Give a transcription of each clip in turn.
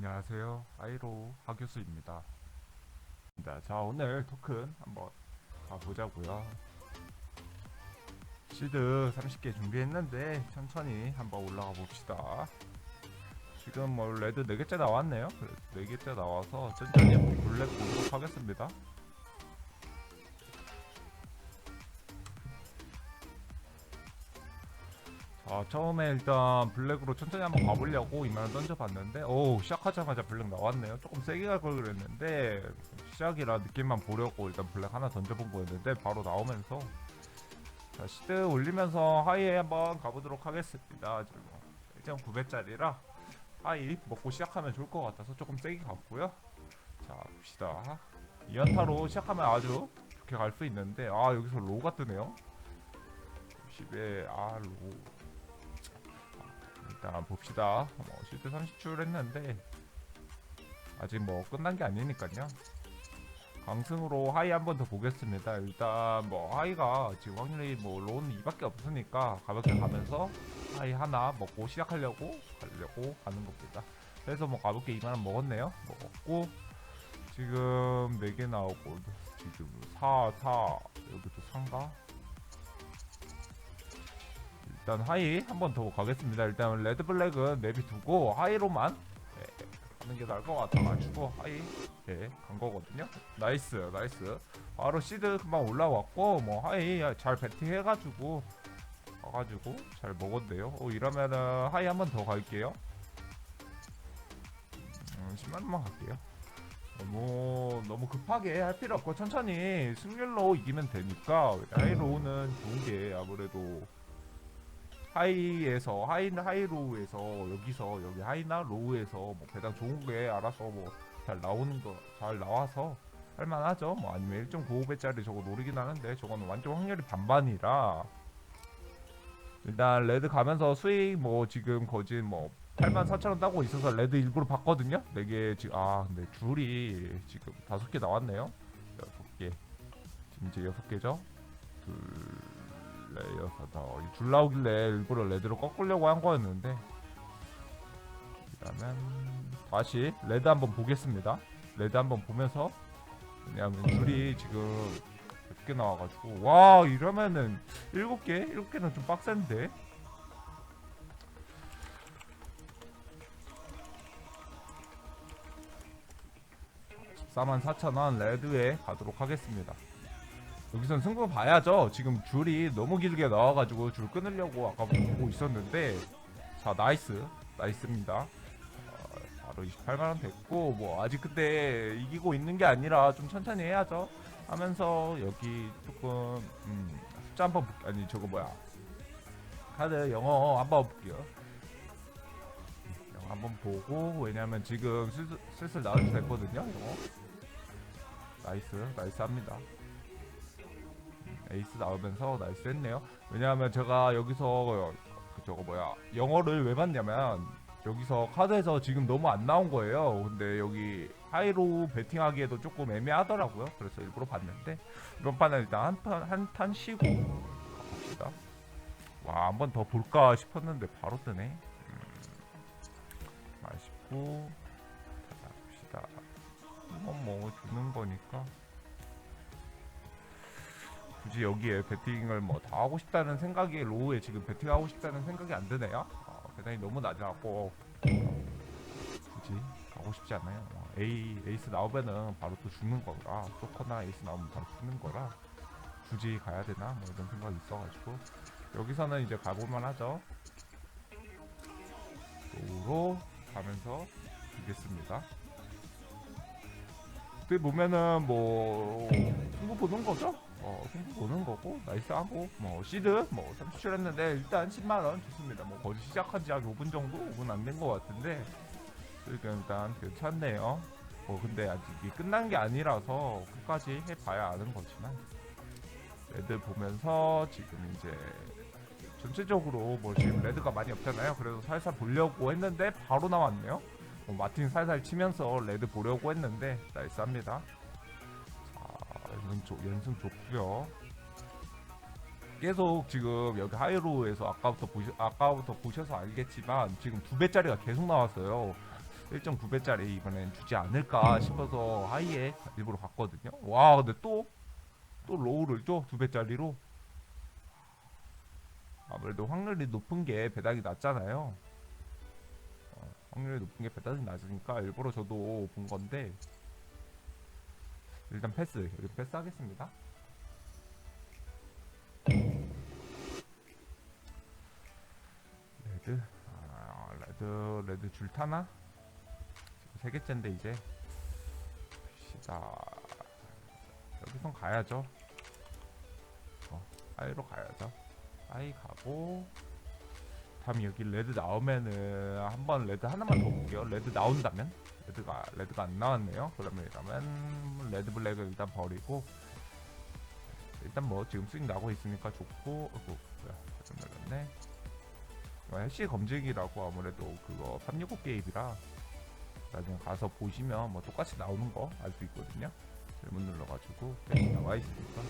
안녕하세요. 아이로 하교수입니다. 자, 오늘 토큰 한번 가보자고요. 시드 30개 준비했는데 천천히 한번 올라가 봅시다. 지금 뭐 레드 4개째 나왔네요. 4개째 나와서 천천히 블랙 보도록 하겠습니다. 자, 처음에 일단 블랙으로 천천히 한번 가보려고 이만원 던져봤는데 오 시작하자마자 블랙 나왔네요. 조금 세게 갈 걸 그랬는데 시작이라 느낌만 보려고 일단 블랙 하나 던져본 거였는데 바로 나오면서 자 시드 올리면서 하이에 한번 가보도록 하겠습니다. 지금 1.9배짜리라 하이 먹고 시작하면 좋을 것 같아서 조금 세게 갔고요. 자 봅시다. 2연타로 시작하면 아주 좋게 갈 수 있는데 아 여기서 로우가 뜨네요. 10에 아 로우 일단 봅시다. 뭐 실제 30출 했는데 아직 뭐 끝난 게 아니니까요. 강승으로 하이 한 번 더 보겠습니다. 일단 뭐 하이가 지금 확률이 뭐 로는 2밖에 없으니까 가볍게 가면서 하이 하나 먹고 시작하려고 가려고 가는 겁니다. 그래서 뭐 가볍게 2만 원 먹었네요. 먹었고 지금 4개 나오고 지금 4, 4 여기도 3가 일단 하이 한 번 더 가겠습니다. 일단 레드 블랙은 내비 두고 하이로만 예, 하는 게 나을 것 같아가지고 하이 예, 간 거거든요. 나이스 나이스. 바로 시드 금방 올라왔고 뭐 하이 잘 배팅해가지고 와가지고 잘 먹었네요. 어, 이러면은 하이 한 번 더 갈게요. 음, 10만 원만 갈게요. 너무 너무 급하게 할 필요 없고 천천히 승률로 이기면 되니까 하이로우는 좋은 게 아무래도 하이에서 하이 하이로우에서 여기서 여기 하이나 로우에서 뭐 배당 좋은 게 알아서 뭐 잘 나오는 거 잘 나와서 할만하죠. 뭐 아니면 1.95배짜리 저거 노리긴 하는데 저거는 완전 확률이 반반이라 일단 레드 가면서 수익 뭐 지금 거진 뭐 8만 4천 원 따고 있어서 레드 일부러 봤거든요. 4개 지금 아 근데 줄이 지금 다섯 개 나왔네요. 여섯 개 지금 이제 여섯 개죠. 둘 네, 여섯, 어, 이줄 나오길래 일부러 레드로 꺾으려고 한 거였는데. 그러면 다시 레드 한번 보겠습니다. 레드 한번 보면서. 왜냐하면 줄이 지금 몇 개 나와가지고. 와 이러면은 일곱 개, 일곱 개는 좀 빡센데. (14만 4천원) 레드에 가도록 하겠습니다 여기선 승부 봐야죠. 지금 줄이 너무 길게 나와가지고 줄 끊으려고 아까부터 보고 있었는데 자 나이스 나이스입니다. 어, 바로 28만원 됐고 뭐 아직 그때 이기고 있는 게 아니라 좀 천천히 해야죠. 하면서 여기 조금 음, 숫자 한번 볼- 아니 저거 뭐야 카드 영어 한번 볼게요. 영어 한번 보고 왜냐면 지금 슬슬, 슬슬 나올 때 됐거든요. 영어 나이스 나이스 합니다. 에이스 나오면서 나이스 했네요. 왜냐하면 제가 여기서 그 저거 뭐야 영어를 왜 봤냐면 여기서 카드에서 지금 너무 안 나온 거예요. 근데 여기 하이로 베팅하기에도 조금 애매하더라고요. 그래서 일부러 봤는데 이번 판은 일단 한판 한탄 쉬고 가봅시다. 와 한 번 더 볼까 싶었는데 바로 뜨네. 음, 아쉽고 굳이 여기에 배팅을 뭐 다 하고 싶다는 생각이 로우에 지금 배팅하고 싶다는 생각이 안 드네요. 어, 배당이 너무 낮아갖고 굳이 가고 싶지 않아요. 어, A 에이스 나오면은 바로 또 죽는 거라 소커나 에이스 나오면 바로 죽는 거라 굳이 가야 되나 뭐 이런 생각이 있어가지고 여기서는 이제 가볼만 하죠. 로우로 가면서 이겠습니다. 그때 보면은 뭐 승부 보는 거죠? 어, 승부 보는 거고 나이스 하고 뭐 시드 뭐 30출 했는데 일단 10만 원 좋습니다. 뭐 거의 시작한 지한 5분 정도 5분 안 된 것 같은데 그러니까 일단 괜찮네요. 뭐 근데 아직 이게 끝난 게 아니라서 끝까지 해봐야 아는 거지만 레드 보면서 지금 이제 전체적으로 뭐 지금 레드가 많이 없잖아요. 그래서 살살 보려고 했는데 바로 나왔네요. 뭐 마틴 살살 치면서 레드 보려고 했는데 나이스합니다. 자, 연승, 좋, 연승 좋고요. 계속 지금 여기 하이로에서 아까부터 보시, 아까부터 보셔서 알겠지만 지금 두 배짜리가 계속 나왔어요. 1.9배짜리 이번엔 주지 않을까 싶어서 하이에 일부러 갔거든요. 와 근데 또 또 로우를 줘두 배짜리로 아무래도 확률이 높은 게 배당이 낮잖아요. 어, 확률이 높은 게 배당이 낮으니까 일부러 저도 본 건데 일단 패스 여기 패스 하겠습니다. 레드 아, 레드 레드 줄 타나? 지금 세 개째인데 이제 시다 여기선 가야죠. 어, 아이로 가야죠. 아이 가고 다음 여기 레드 나오면은 한번 레드 하나만 더 볼게요. 레드 나온다면 레드가 레드가 안 나왔네요. 그러면 이러면 레드 블랙을 일단 버리고 일단 뭐 지금 스윙 나고 있으니까 좋고 어구 뭐야 잘못 눌렀네. 이거 해시 검증이라고 아무래도 그거 365 게임이라 나중에 가서 보시면 뭐 똑같이 나오는 거 알 수 있거든요. 잘못 눌러가지고 레드 나와 있으니까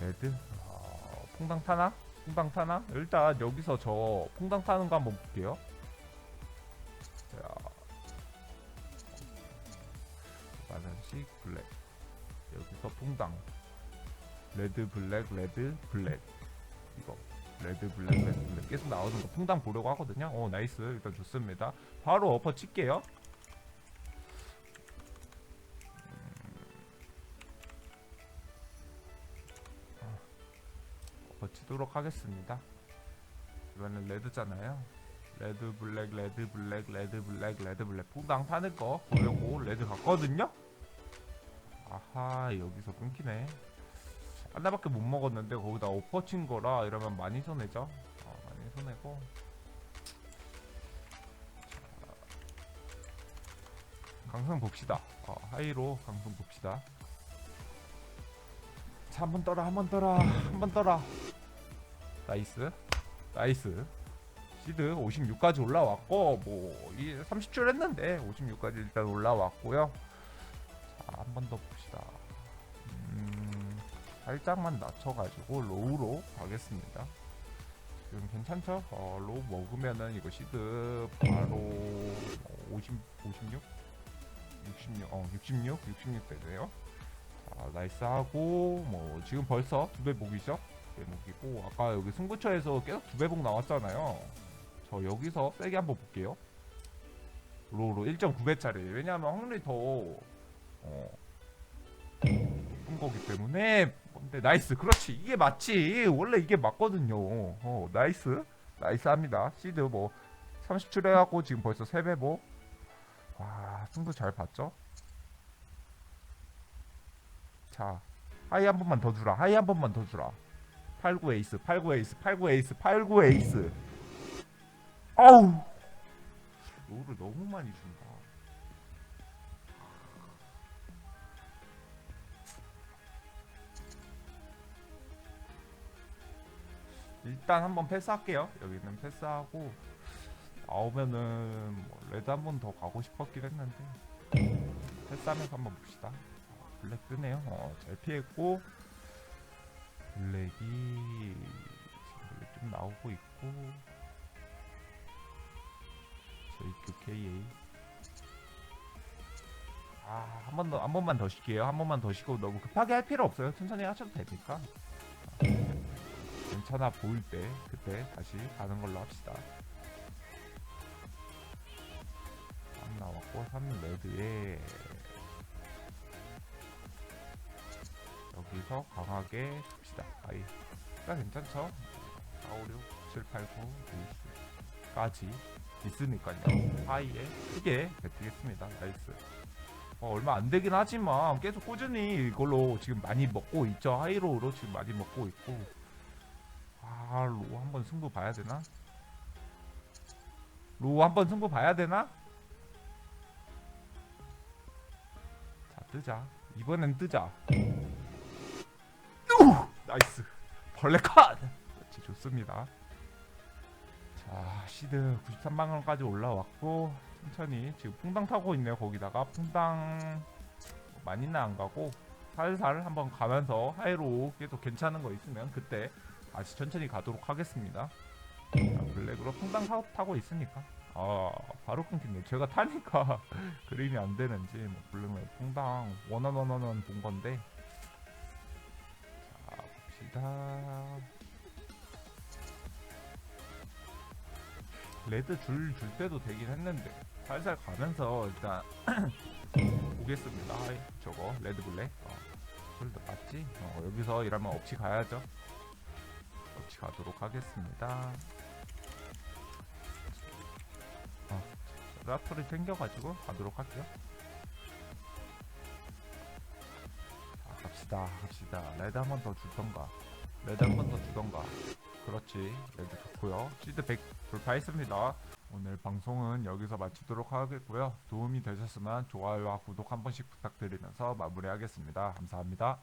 레드 아, 퐁당 타나? 퐁당 타나? 일단 여기서 저 퐁당 타는 거 한번 볼게요. 마산식 블랙 여기서 퐁당 레드 블랙 레드 블랙 이거 레드 블랙 레드 블랙 계속 나오는 거 퐁당 보려고 하거든요. 오 나이스 일단 좋습니다. 바로 어퍼 칠게요. 버치도록 하겠습니다. 이번엔 레드잖아요. 레드 블랙 레드 블랙 레드 블랙 레드 블랙 퐁당 타는 거 보려고 레드 갔거든요. 아하 여기서 끊기네. 하나밖에 못 먹었는데 거기다 오퍼 친 거라 이러면 많이 손해죠. 어, 많이 손해고. 자, 강성 봅시다. 어, 하이로 강성 봅시다. 자, 한 번 떠라, 한 번 떠라, 한 번 떠라. 나이스, 나이스. 시드 56까지 올라왔고, 뭐, 이 30줄 했는데, 56까지 일단 올라왔고요. 자, 한번 더 봅시다. 음, 살짝만 낮춰가지고, 로우로 가겠습니다. 지금 괜찮죠? 어, 로우 먹으면은 이거 시드 바로 50, 56? 66, 어, 66? 66 되네요. 자, 나이스 하고 뭐 지금 벌써 두배 목이죠? 두배 목이고 아까 여기 승부처에서 계속 두배목 나왔잖아요. 저 여기서 세게 한번 볼게요. 로로 1.9배짜리 왜냐하면 확률이 더 어, 높은 거기 때문에 근데 나이스 그렇지 이게 맞지 원래 이게 맞거든요. 어 나이스 나이스 합니다. 시드 뭐 30줄 해갖고 지금 벌써 3배 목. 와 승부 잘 봤죠? 자, 하이 한 번만 더 주라. 하이 한 번만 더 주라. 89 에이스, 89 에이스, 89 에이스, 89 에이스. 아우! 롤을 너무 많이 준다. 일단 한번 패스할게요. 여기는 패스하고 나오면은 뭐 레드 한 번 더 가고 싶었긴 했는데 패스하면서 한번 봅시다. 블랙 뜨네요. 어, 잘 피했고 블랙이 블랙 좀 나오고 있고 JQKA 아 한 번 더 한 번만 더 쉴게요. 한 번만 더 쉬고 너무 급하게 할 필요 없어요. 천천히 하셔도 되니까 아, 괜찮아 보일 때 그때 다시 가는 걸로 합시다. 안 나왔고 3 레드에 여기서 강하게 줍시다. 아이. 가 괜찮죠? 4, 5, 6, 7, 8, 9, 10 까지 있으니까요. 하이에 크게 뱉겠습니다. 나이스. 어, 얼마 안 되긴 하지만 계속 꾸준히 이걸로 지금 많이 먹고 있죠. 하이로우로 지금 많이 먹고 있고. 아, 로우 한번 승부 봐야 되나? 로우 한번 승부 봐야 되나? 자, 뜨자. 이번엔 뜨자. 나이스 벌레 컷 그렇지 좋습니다 자 시드 93만원까지 올라왔고 천천히 지금 풍당 타고 있네요 거기다가 풍당 많이는 안 가고 살살 한번 가면서 하이로 계속 괜찮은 거 있으면 그때 다시 천천히 가도록 하겠습니다. 자, 블랙으로 풍당 타- 타고 있으니까. 아 바로 끊기네. 제가 타니까 그림이 안 되는지 뭐 블랙맨 풍당 원원 원원원 본 건데. 자 봅시다. 레드 줄 줄 때도 되긴 했는데 살살 가면서 일단 보겠습니다. 저거 레드 블랙. 어, 홀드 맞지? 어, 여기서 이러면 없이 가야죠 없이 가도록 하겠습니다 라프를 챙겨가지고 가도록 할게요. 자, 갑시다, 갑시다. 레드 한 번 더 주던가. 레드 한 번 더 주던가. 그렇지. 레드 좋고요. 시드 100 돌파했습니다. 오늘 방송은 여기서 마치도록 하겠고요. 도움이 되셨으면 좋아요와 구독 한 번씩 부탁드리면서 마무리하겠습니다. 감사합니다.